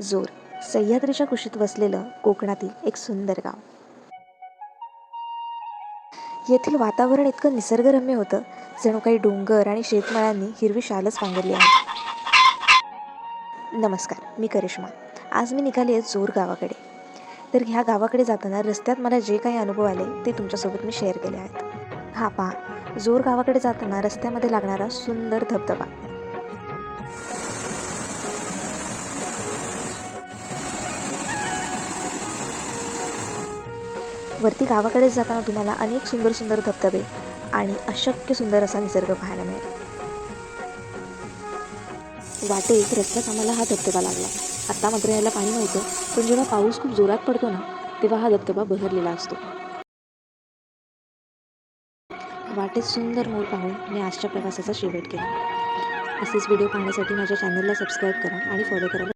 जोर. सह्याद्रीच्या कुशीत वसलेलं कोकणातील एक सुंदर गाव. येथील वातावरण इतकं निसर्गरम्य होतं जणू काही डोंगर आणि शेतमाळ्यांनी हिरवी शालच पांघरली आहे नमस्कार मी करिश्मा. आज मी निघाली आहे जोर गावाकडे. तर ह्या गावाकडे जाताना रस्त्यात मला जे काही अनुभव आले ते तुमच्यासोबत मी शेअर केले आहेत. हा पहा जोर गावाकडे जाताना रस्त्यामध्ये लागणारा सुंदर धबधबा. वरती गावाकडे जाताना तुम्हाला अनेक सुंदर सुंदर धबधबे आणि अशक्य सुंदर असा निसर्ग पाहायला मिळेल. वाटेत रस्त्यात आम्हाला हा धबधबा लागला. आत्ता मात्र याला पाणी नव्हतं पण जेव्हा पाऊस खूप जोरात पडतो ना तेव्हा हा धबधबा बहरलेला असतो. वाटेत सुंदर मोर पाहून मी आजच्या प्रवासाचा शेवट केला. असेच व्हिडिओ पाहण्यासाठी माझ्या चॅनलला सबस्क्राईब करा आणि फॉलो करा.